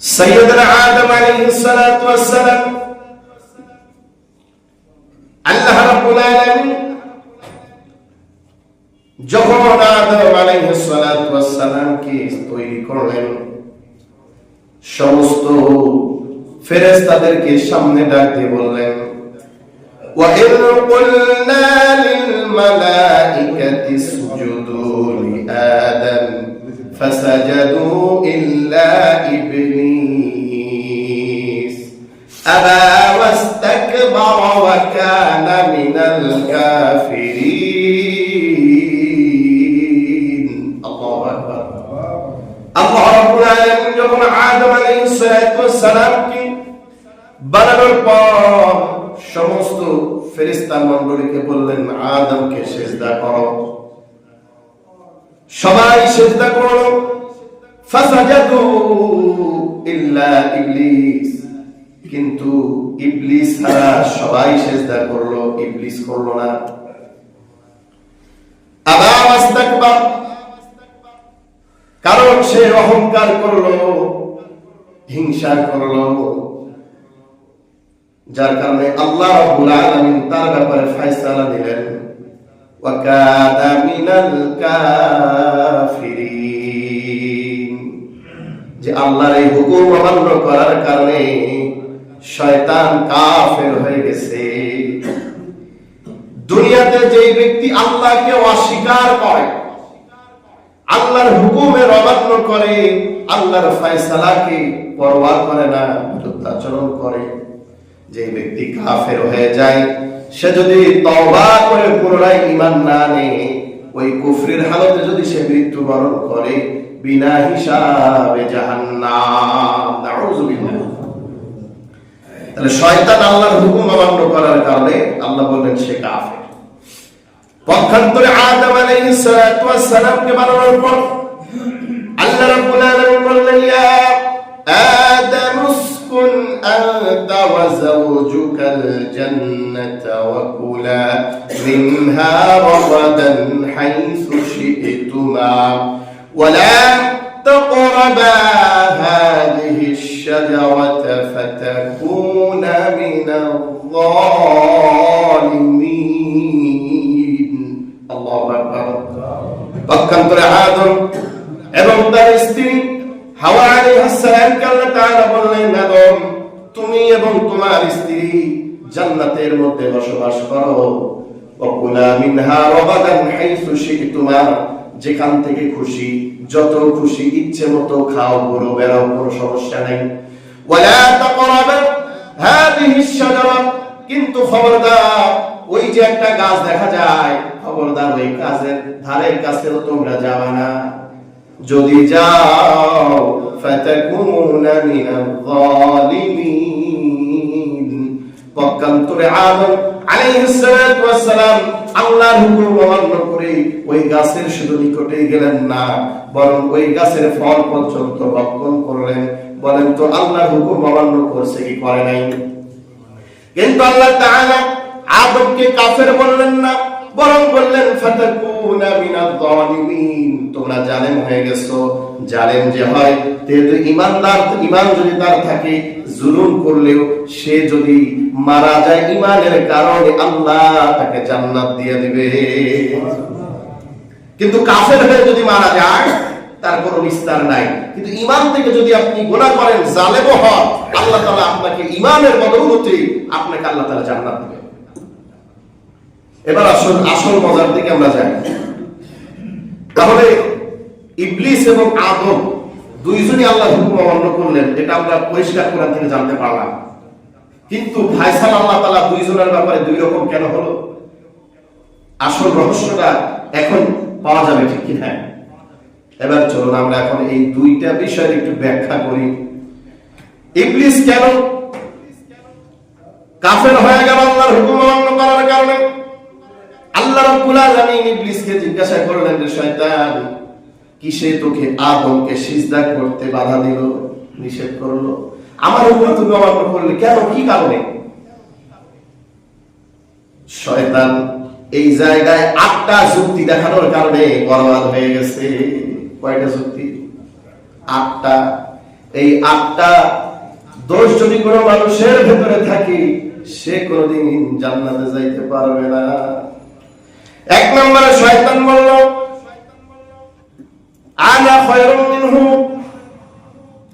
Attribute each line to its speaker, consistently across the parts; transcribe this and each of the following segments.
Speaker 1: সৈয়দনা আদম আলাইহিস সালাতু ওয়াস সালাম আল্লাহ রাব্বুল আলামিন যখন আদম আলাইহিস সালাতু ওয়াস সালামকে তৈরি করলেন সমস্ত ফেরেশতাদেরকে সামনে ডাক দিয়ে বললেন وإذ قلنا للملائكة اسجدوا لآدم فسجدوا إلا إبليس أبى واستكبر وكان من الكافرين الله أكبر আল্লাহ রাব্বুল আলামিন যখন আদম আলাইহিস সালাতু ওয়াস সালামকে বানানোর পর সমস্ত ফেরেশতা মণ্ডলীকে বললেন আদমকে সেজদা করো সবাই সেজদা করল ইল্লা ইবলিস। কিন্তু ইবলিস সবাই করল, ইবলিস করল না। কারণ সে অহংকার করল হিংসা করল। যার কারণে আল্লাহ রাব্বুল আলামিন তার ব্যাপারে ফয়সালা দিলেন। মিনাল অমান্য করার কারণে শয়তান কাফের হয়ে গেছে। দুনিয়াতে ব্যক্তি আল্লাহকে অস্বীকার করে, আল্লাহর হুকুমের অমান্য করে, আল্লাহর ফয়সালাকে করে না করে। যে ব্যক্তি কাফের হয়ে যায়, সে যদি তওবা করে পুনরায় ঈমান না আনে ওই কুফরির হালতে যদি সে মৃত্যুবরণ করে বিনা হিসাবে জাহান্নাম। তাহলে শয়তান আল্লাহর হুকুম অমান্য করার কারণে আল্লাহ বললেন, সে কাফের। পক্ষান্তরে আদম আলাইহিস সালাতু ওয়াস সালামকে বানানোর পর আল্লাহ রাব্বুল ولا تقربا هذه الشجرة فتكونا من الظالمين الله أكبر পক্ষান্তরে আদম এবং তার স্ত্রী হাওয়া আলাইহিস সালামকে আল্লাহ তাআলা বললেন আদম তুমি এবং তোমার স্ত্রী জান্নাতের মধ্যে বসবাস করো ওকুলা মিনহা রাগাদান হাইসু শি'তুমা যেখান থেকে খুশি, যত খুশি, ইচ্ছে মতো খাও ঘুরো বেড়াও, কোনো সমস্যা নেই। ওয়ালা তাকরাবা হাদিহি শাজারা। কিন্তু খবরদার, ওই যে একটা গাছ দেখা যায়, খবরদার ওই গাছের ধারের কাছে তোমরা যাবে না। যদি যাও, ফাতাকুনা মিনাল গাছের বরং ফল পর্যন্ত করলেন। বলেন হুকুম করছে কি করে নাই? আল্লাহ কাফের বললেন না, বরং বললেন তোমরা জালেম হয়ে গেছো, জালেম যে হয়, যেহেতু ইমানদার ইমান যদি তার থাকে, জুলুম করলেও সে যদি মারা যায় ইমানের কারণে আল্লাহ তাকে জান্নাত দিয়ে দিবে। কিন্তু কাফের হয়ে যদি মারা যায়, তার কোনো বিস্তার নাই। কিন্তু ইমান থেকে যদি আপনি গোনা করেন, জালেম হন, আল্লাহ তালা আপনাকে ইমানের বদৌলতে আপনাকে আল্লাহ তাআলা জান্নাত দিবে। এবার আসল আসল মজার দিকে আমরা যাই। তাহলে ইবলিস এবং আদম দুইজনই আল্লাহ হুকুম অমান্য করলেন এটা আমরা পরিষ্কার কোরআন থেকে জানতে পারলাম। কিন্তু ফায়সাল আল্লাহ তাআলা দুইজনের ব্যাপারে দুই রকম কেন হলো? আসল রহস্যটা এখন পাওয়া যাবে ঠিক কি হ্যাঁ এবার চলুন, আমরা এখন এই দুইটা বিষয়ের একটু ব্যাখ্যা করি। ইবলিস কেন? কাফের হয়ে গেল আল্লাহর হুকুম অমান্য করার কারণে। আল্লাহ রাব্বুল আলামিন ইবলিসকে জিজ্ঞাসা করলেন যে, শয়তান, কিসে তোকে আদমকে সিজদা করতে বাধা দিল, নিষেধ করল? আমার উপর তুমি করলে কেন? কি কারণে? শয়তান এই জায়গায় আটটা যুক্তি দেখানোর কারণে বরবাদ হয়ে গেছে। কয়টা যুক্তি? আটটা। এই আটটা দোষ যদি কোনো মানুষের ভেতরে থাকে, সে কোনোদিন জান্নাতে যাইতে পারবে না। এক নম্বরে শয়তান বলল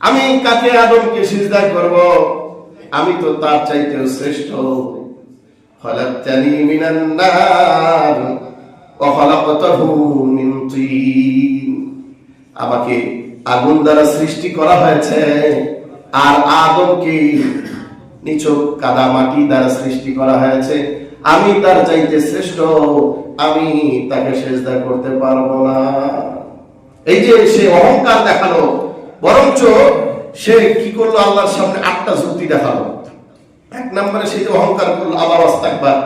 Speaker 1: আমি কাকে আদমকে সিজদা করব? আমি তো তার চাইতেও শ্রেষ্ঠ। আমাকে আগুন দ্বারা সৃষ্টি করা হয়েছে, আর আদমকে নিচক কাদা মাটি দ্বারা সৃষ্টি করা হয়েছে। আমি তার চাইতে শ্রেষ্ঠ। আমি তাকে সেজদা করতে পারব না। এই যে সে অহংকার দেখাল, বরঞ্চ সে কি করল? আল্লাহর সামনে আটটা যুক্তি দেখাল। এক নম্বরে সে যে অহংকার করল আবার অস্তাকবার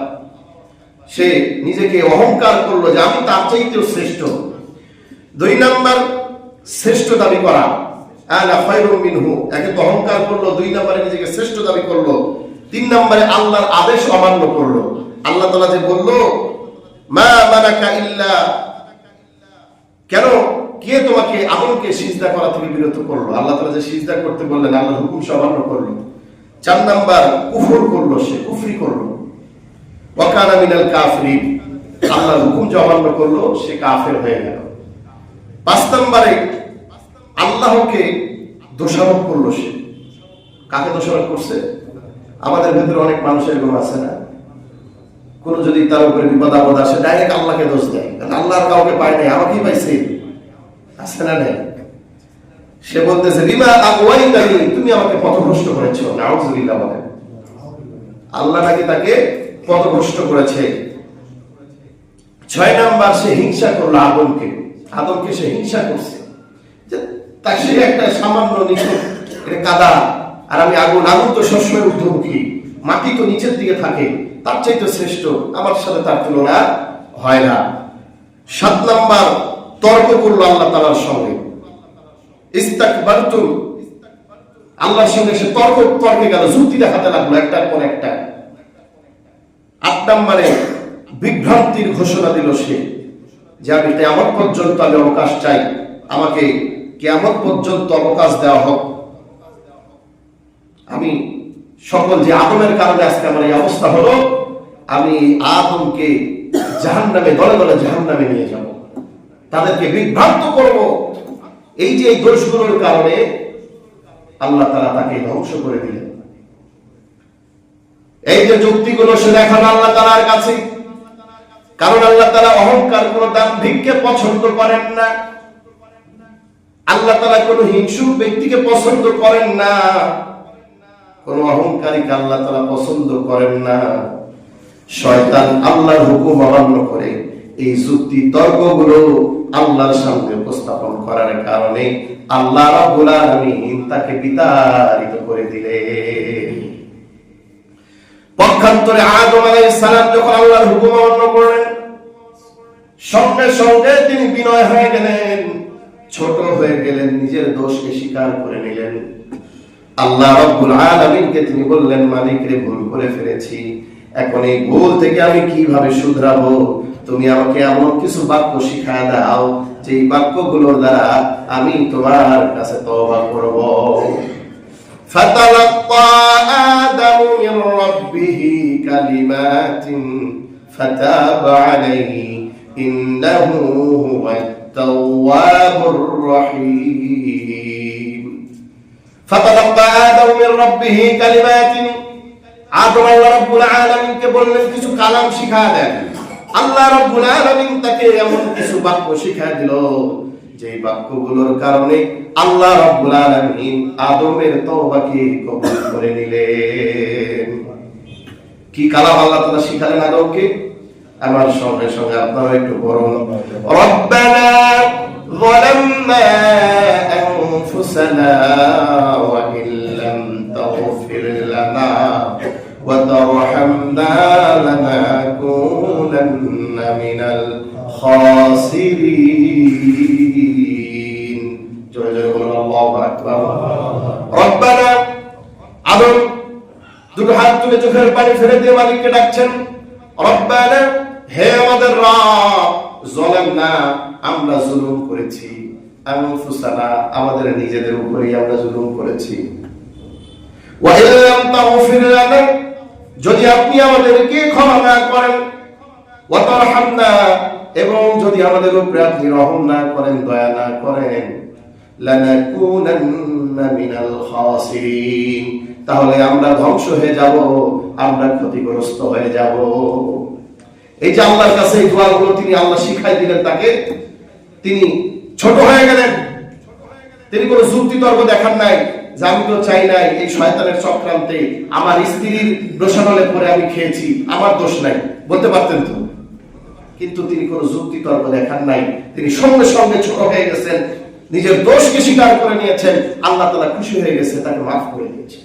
Speaker 1: সে নিজেকে অহংকার করল যে আমি তার চাইতেও শ্রেষ্ঠ। দুই নাম্বার, শ্রেষ্ঠ দাবি করা। একে তো অহংকার করল, দুই নম্বরে নিজেকে শ্রেষ্ঠ দাবি করল। তিন নম্বরে আল্লাহর আদেশ অমান্য করল। আল্লাহ তাআলা যে বলল কেন? কে তোমাকে আদমকে সিজদা করা থেকে বিরত করল? আল্লাহ তাআলা যে সিজদা করতে বললেন, আল্লাহর হুকুম সে অমান্য করল। চার নাম্বার, কুফর করল সে, কুফরি করল। মিনাল আল্লাহর হুকুম যে অমান্য করল, সে কাফের হয়ে গেল। পাঁচ নম্বরে, আল্লাহকে দোষারোপ করল সে। কাকে দোষারোপ করছে? আমাদের ভেতরে অনেক মানুষ এরকম আছে না? কোন যদি তার উপরে বিপদ আপদ আসে ডাইরেক্ট আল্লাহকে দোষ দেয়। কারণ আল্লাহর কাউকে পায় নাই। আমাকেই পাইছে? আছে না নেই? সে বলতেছে, রিমা আগুয়াইতানি তুমি আমাকে পথভ্রষ্ট করেছ। নাউজুবিল্লাহ বলেন। আল্লাহ নাকি তাকে পথভ্রষ্ট করেছে। ছয় নাম্বার, সে হিংসা করল আদমকে। আদমকে সে হিংসা করছে। যে তা সে একটা সামান্য নিচু কাদা। আর আমি আগুন আগুন তো সবসময় ঊর্ধ্বমুখী। মাটি তো নিচের দিকে থাকে। তার চাইতে শ্রেষ্ঠ, আমার সাথে তার তুলনা হয় না। সাত নাম্বার তর্ক করল আল্লাহ তালার সঙ্গে। ইস্তাক বারতুম আল্লাহর সঙ্গে সে তর্ক, তর্কে গেল, যুক্তি দেখাতে লাগল একটার পর একটা। আট নাম্বারে, বিভ্রান্তির ঘোষণা দিল সে, যে আমি কেমন পর্যন্ত আমি অবকাশ চাই। আমাকে কেমন পর্যন্ত অবকাশ দেওয়া হোক। আমি সকল যে আদমের কারণে আজকে আমার এই অবস্থা হলো, আমি আদমকে জাহান নামে দলে দলে জাহান নামে নিয়ে যাব। তাদেরকে বিভ্রান্ত করব। এই যে এই দোষগুলোর কারণে আল্লাহ তারা তাকে ধ্বংস করে দিলেন। এই যে যুক্তিগুলো সে দেখানো আল্লাহ তালার কাছে, কারণ আল্লাহ তালা অহংকার, কোন দাম্ভিককে পছন্দ করেন না। আল্লাহ তালা কোন হিংসুক ব্যক্তিকে পছন্দ করেন না। কোন অহংকারীকে আল্লাহ তালা পছন্দ করেন না? শয়তান আল্লাহর হুকুম অমান্য করে এই যুক্তি তর্কগুলো আল্লাহর সামনে উপস্থাপন করার কারণে আল্লাহ তাকে বিতাড়িত করে দিলেন। পক্ষান্তরে আদম সালাম যখন আল্লাহর হুকুম অমান্য করলেন, সঙ্গে সঙ্গে তিনি বিনয় হয়ে গেলেন, ছোট হয়ে গেলেন, নিজের দোষকে স্বীকার করে নিলেন। আল্লাহ রাব্বুল আলামিনকে তিনি বললেন মালিক রে ভুল করে ফেলেছি এখন এই ভুল থেকে আমি কিভাবে শুধরাবো তুমি আমাকে এমন কিছু বাক্য শিখায় দাও যে এই বাক্যগুলোর দ্বারা আমি তোমার কাছে তওবা করব فتلقى آدم من ربه كلمات فتاب عليه إنه هو التواب الرحيم فتلقى آدم من ربه كلمات আদম আল্লাহ রাব্বুল আলামিনকে বললেন কিছু কালাম শিখা দেন আল্লাহ রাব্বুল আলামিন তাকে এমন কিছু বাক্য শিখা দিল যে বাক্যগুলোর কারণে আল্লাহ রাব্বুল আলামিন আদমের তওবাকে কবুল করে নিলেন কি কালাম আল্লাহ তাআলা শিখালেন আদমকে আমার সঙ্গে সঙ্গে আপনারা একটু বলুন রব্বানা ظلمنا أنفسنا وإن لم تغفر لنا وترحمنا لنكونن من الخاسرين জোরে জোরে বলুন আল্লাহু আকবার রব্বানা আদম দুটো হাত তুলে চোখের পানি ফেলে দিয়ে মালিককে ডাকছেন রব্বানা হে আমাদের রব জলেম না আমরা জুলুম করেছি আনফুসানা আমাদের নিজেদের উপরেই আমরা জুলুম করেছি। তাগফির লানা যদি আপনি আমাদেরকে ক্ষমা না করেন ওয়া তারহামনা এবং যদি আমাদের উপরে আপনি রহম না করেন দয়া না করেন লানাকুনান্না মিনাল খাসিরিন। তাহলে আমরা ধ্বংস হয়ে যাব আমরা ক্ষতিগ্রস্ত হয়ে যাব। এই যে আল্লাহর কাছে এই দোয়াগুলো তিনি আল্লাহ শিখাই দিলেন তাকে তিনি ছোট হয়ে গেলেন। তিনি কোনো যুক্তি তর্ক দেখান নাই, যে আমি তো চাই নাই, এই শয়তানের চক্রান্তে আমার স্ত্রীর রোশানলে পরে আমি খেয়েছি, আমার দোষ নাই। বলতে পারতেন তো? কিন্তু তিনি কোনো যুক্তি তর্ক দেখান নাই। তিনি সঙ্গে সঙ্গে ছোট হয়ে গেছেন, নিজের দোষকে স্বীকার করে নিয়েছেন, আল্লাহ তালা খুশি হয়ে গেছে, তাকে মাফ করে দিয়েছেন।